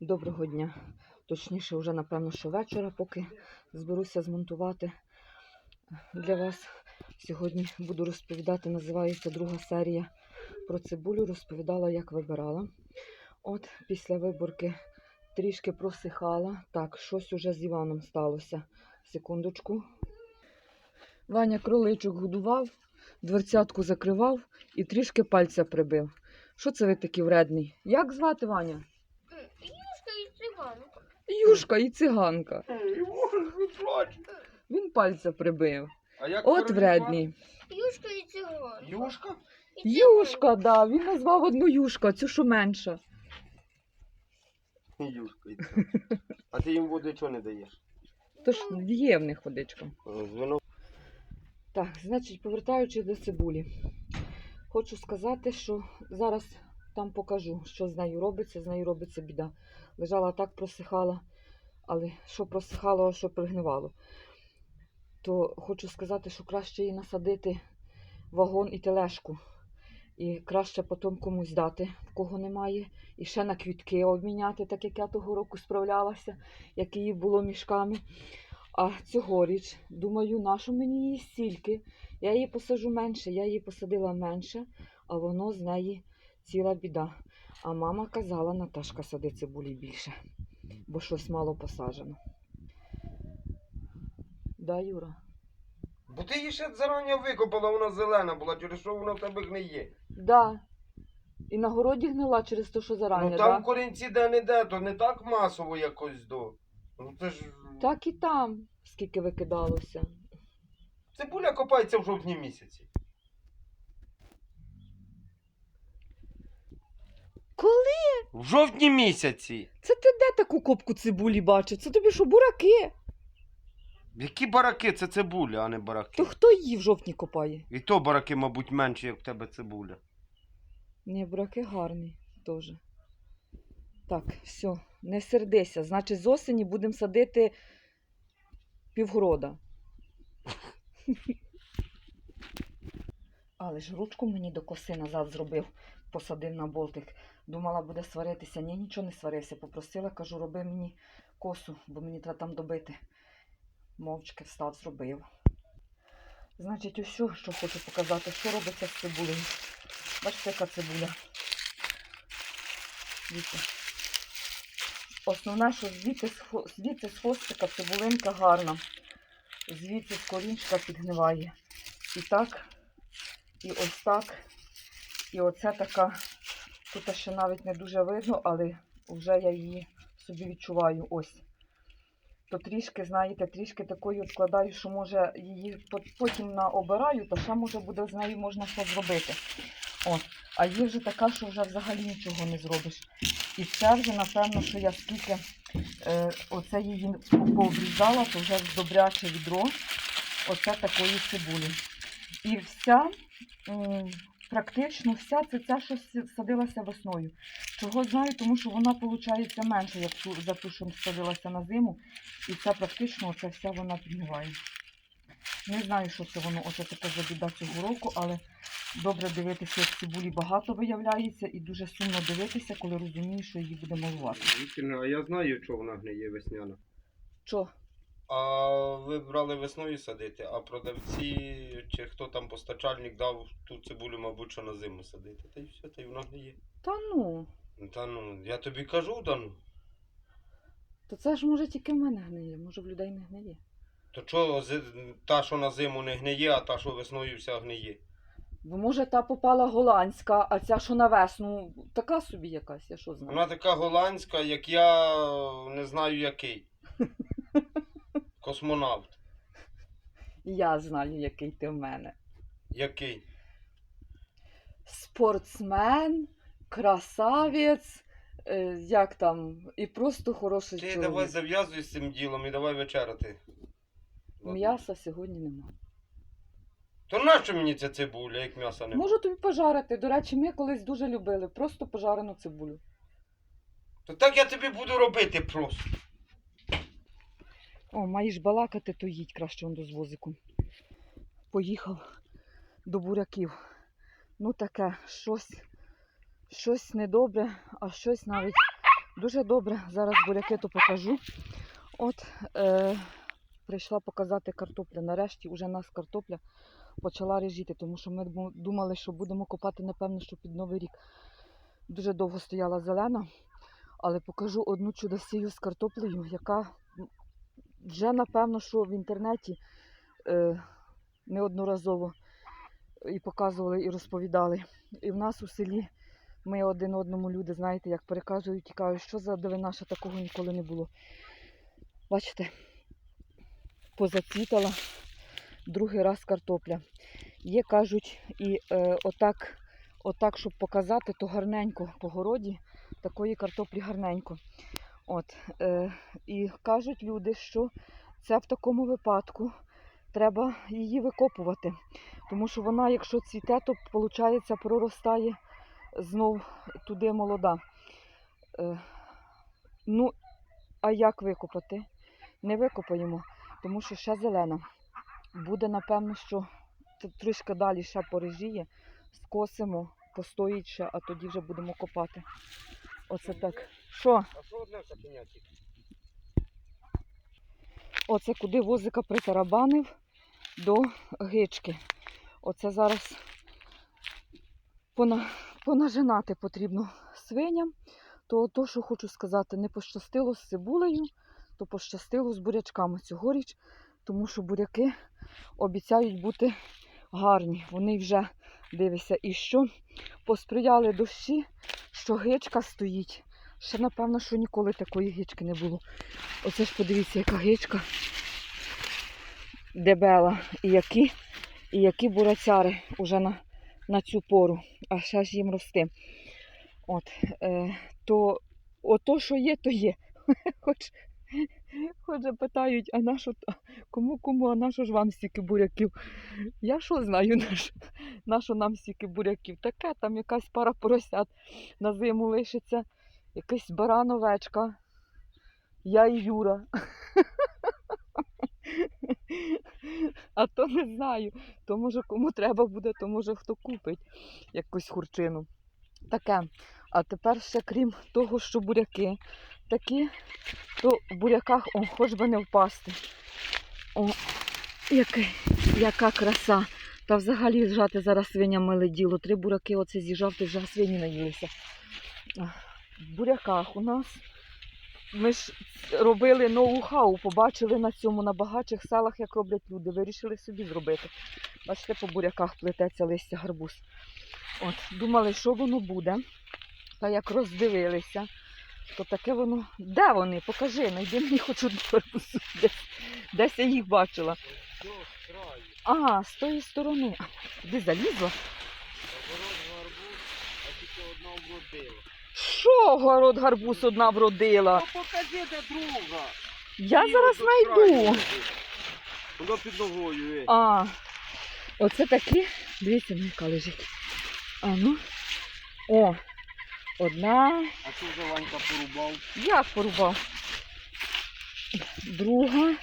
Доброго дня. Точніше, вже напевно, що вечора, поки зберуся змонтувати для вас. Сьогодні буду розповідати, називається друга серія про цибулю. Розповідала, як вибирала. От після виборки трішки просихала. Так, щось уже з Іваном сталося. Секундочку. Ваня кроличок годував, дверцятку закривав і трішки пальця прибив. Що це ви такий вредний? Як звати Ваня? Юшка і циганка. Юшка і циганка. Він пальця прибив. А як От вредний. Юшка і циганка. Юшка? Юшка, да. Він назвав одну юшка, цю що менша. Юшка. і це. А ти їм води чого не даєш? Тож є в них водичка. Е, Звино. Так, значить, повертаючись до цибулі, хочу сказати, що зараз там покажу, що з нею робиться. З нею робиться біда. Лежала так, просихала, але що просихало, що пригнивало. То хочу сказати, що краще її насадити вагон і тележку. І краще потім комусь дати, в кого немає. І ще на квітки обміняти, так як я того року справлялася, як її було мішками. А цьогоріч, думаю, нащо мені її стільки? Я її посажу менше, я її посадила менше, а воно з неї ціла біда. А мама казала, Наташка сади цибулі більше, бо щось мало посаджено. Да, Юра? Бо ти її ще зарані викопала, вона зелена була, через що вона в тебе гниє. Да. І на городі гнила через те, що зарані, ну там да? корінці де не де, то не так масово якось до. Ну це ж. Так і там, скільки викидалося. Цибуля копається в жовтні місяці. Коли? В жовтні місяці. Це ти де таку копку цибулі бачив? Це тобі що, бураки? Які бараки? Це цибуля, а не бараки. То хто її в жовтні копає? І то бараки, мабуть, менші, як в тебе цибуля. Ні, браки гарний теж. Так, все, не сердися. Значить, з осені будемо садити півгорода. Але ж ручку мені до коси назад зробив, посадив на болтик. Думала, буде сваритися. Ні, нічого не сварився. Попросила, кажу, роби мені косу, бо мені треба там добити. Мовчки встав, зробив. Значить, ось що, хочу показати, що робиться з цибулею. Бачите, яка цибуля. Дивіться. Основне, що звідси, звідси з хвостика цибулинка гарна. Звідси з корінчика підгниває. І так, і ось так. І оце така, тут ще навіть не дуже видно, але вже я її собі відчуваю. Ось. То трішки, знаєте, трішки такої відкладаю, що може її потім наобираю, то ще може буде з нею можна щось зробити. О, а є вже така, що вже взагалі нічого не зробиш. І це вже, напевно, що я скільки е, оце її пообрізала, то вже добряче відро оце такої цибулі. І вся, практично вся це ця, що садилася весною. Чого знаю, тому що вона виходить менше, як ту, за ту, що садилася на зиму. І це практично оце вся вона підгниває. Не знаю, що це воно, оце таке за біда цього року, але добре дивитися, як цибулі багато виявляється, і дуже сумно дивитися, коли розумієш, що її буде малувати. А я знаю, чого вона гниє весняна. Що? А ви брали весною садити, а продавці чи хто там постачальник дав ту цибулю, мабуть, що на зиму садити. Та й все, та й вона гниє. Та ну, Ну, Та ну, я тобі кажу, та ну. то це ж може тільки в мене гниє, може в людей не гниє. То чого та, що на зиму не гниє, а та, що весною вся гниє? Бо може та попала голландська, а ця, що на весну, така собі якась, я що знаю. Вона така голландська, як я не знаю який. Космонавт. Я знаю, який ти в мене. Який? Спортсмен, красавець, е, як там, і просто хороший Ти чоловік. давай зав'язуй з цим ділом і давай вечеряти. М'яса сьогодні нема. То нащо мені ця цибуля, як м'яса немає? Можу тобі пожарити. До речі, ми колись дуже любили. Просто пожарену цибулю. То так я тобі буду робити просто. О, маєш балакати, то їдь краще он до звозику. Поїхав до буряків. Ну таке, щось, щось недобре, а щось навіть Дуже добре. Зараз буряки то покажу. От е, прийшла показати картоплю. Нарешті вже нас картопля почала режіти, тому що ми думали, що будемо копати, напевно, що під Новий рік. Дуже довго стояла зелена, але покажу одну чудосію з картоплею, яка вже, напевно, що в інтернеті е, неодноразово і показували, і розповідали. І в нас у селі ми один одному люди, знаєте, як переказують і кажуть, що за дивина, що такого ніколи не було. Бачите, позацвітала другий раз картопля. Є, кажуть, і е, отак, отак, щоб показати, то гарненько по городі, такої картоплі гарненько. От, е, і кажуть люди, що це в такому випадку треба її викопувати. Тому що вона, якщо цвіте, то виходить, проростає знов туди молода. Е, ну, а як викопати? Не викопаємо, тому що ще зелена. Буде, напевно, що трішки далі ще порежіє, скосимо, постоїть ще, а тоді вже будемо копати. Оце так. Що? А що одне капеняті? Оце куди возика притарабанив до гички. Оце зараз понажинати потрібно свиням. То, то, що хочу сказати, не пощастило з цибулею, то пощастило з бурячками цьогоріч, тому що буряки обіцяють бути гарні. Вони вже дивися, і що посприяли дощі, що гичка стоїть. Ще, напевно, що ніколи такої гички не було. Оце ж подивіться, яка гичка дебела. І які, і які бурацяри уже на, на цю пору. А ще ж їм рости. От, е, то ото, що є, то є. Хоч, хоч же питають, а на що, кому кому, а на ж вам стільки буряків? Я що знаю, на що нам стільки буряків? Таке, там якась пара поросят на зиму лишиться, якась барановечка. Я і Юра. А то не знаю. То може кому треба буде, то може хто купить якусь хурчину. Таке. А тепер ще крім того, що буряки такі, то в буряках о, хоч би не впасти. О, яке, яка краса. Та взагалі зжати зараз свиням миле діло. Три буряки оце з'їжджав, ти вже свині наїлися. В буряках у нас ми ж робили ноу-хау, побачили на цьому на багатших селах, як роблять люди. Вирішили собі зробити. Бачите, по буряках плететься листя гарбуз. От, думали, що воно буде. Та як роздивилися, то таке воно. Де вони? Покажи, найди мені хоч одну гарбузу. Десь, десь я їх бачила. Ага, з тої сторони. Де залізла? Огород гарбуз, а тільки одна вродила. Що город гарбуз одна вродила? Ну покажи, де друга. Я Ні, зараз знайду. Воно під ногою, е. А, оце такі. Дивіться, ну яка лежить. А ну. О, одна. А що вже Ванька порубав? Як порубав? Друга.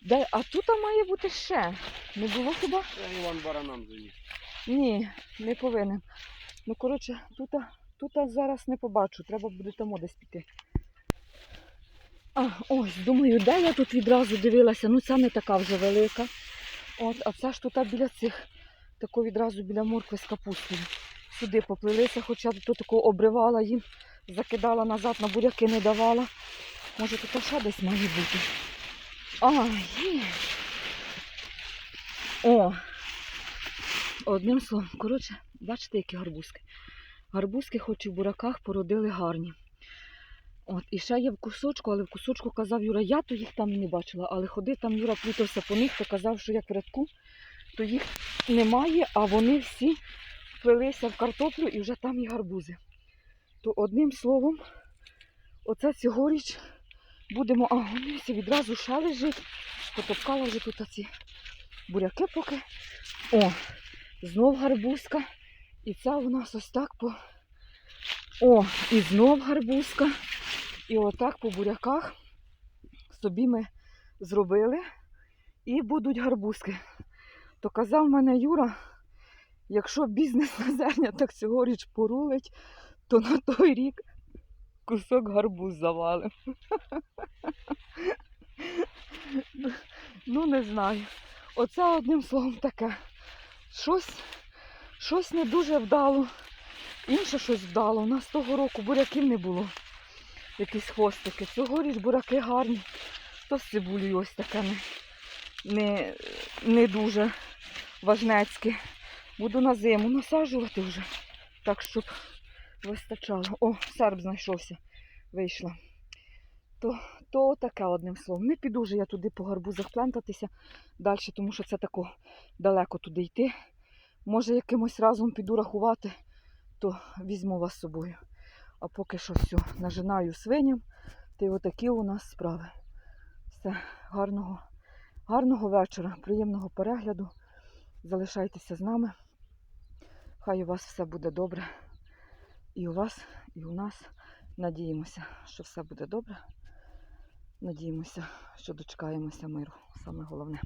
Де, а тут має бути ще. Не було хіба? Це Іван баранам заніс. Ні, не повинен. Ну, коротше, тут, тут зараз не побачу, треба буде там десь піти. А, ось, думаю, де я тут відразу дивилася. Ну, ця не така вже велика. От, а це ж тут біля цих, тако відразу біля моркви з капустою. Сюди поплилися, хоча тут тако обривала їм, закидала назад, на буряки не давала. Може тут ще десь має бути. А, є. О, Одним словом, коротше, бачите, які гарбузки. Гарбузки, хоч і в бураках, породили гарні. От, і ще є в кусочку, але в кусочку казав Юра, я то їх там не бачила, але ходив там Юра плутався по них, то казав, що як в рядку, то їх немає, а вони всі впилися в картоплю і вже там і гарбузи. То одним словом, оце цьогоріч будемо, а всі відразу ще лежить, потопкала вже тут ці буряки поки. О, Знов гарбузка. І ця у нас ось так по. О, і знов гарбузка. І отак по буряках собі ми зробили. І будуть гарбузки. То казав мене Юра, якщо бізнес на зерня так цьогоріч порулить, то на той рік кусок гарбуз завалим. Ну, не знаю. Оце одним словом таке. Щось, щось не дуже вдало. Інше щось вдало. У нас того року буряків не було. Якісь хвостики. Цьогоріч буряки гарні. То з цибулею ось таке не, не, не дуже важнецьке. Буду на зиму насаджувати вже. Так, щоб вистачало. О, серб знайшовся. Вийшла. То, то таке одним словом. Не піду вже я туди по гарбузах плентатися далі, тому що це тако далеко туди йти. Може, якимось разом піду рахувати, то візьму вас з собою. А поки що все, нажинаю свиням. Та й отакі у нас справи. Все, гарного, гарного вечора, приємного перегляду. Залишайтеся з нами. Хай у вас все буде добре. І у вас, і у нас. Надіємося, що все буде добре. Надіємося, що дочекаємося миру. Саме головне.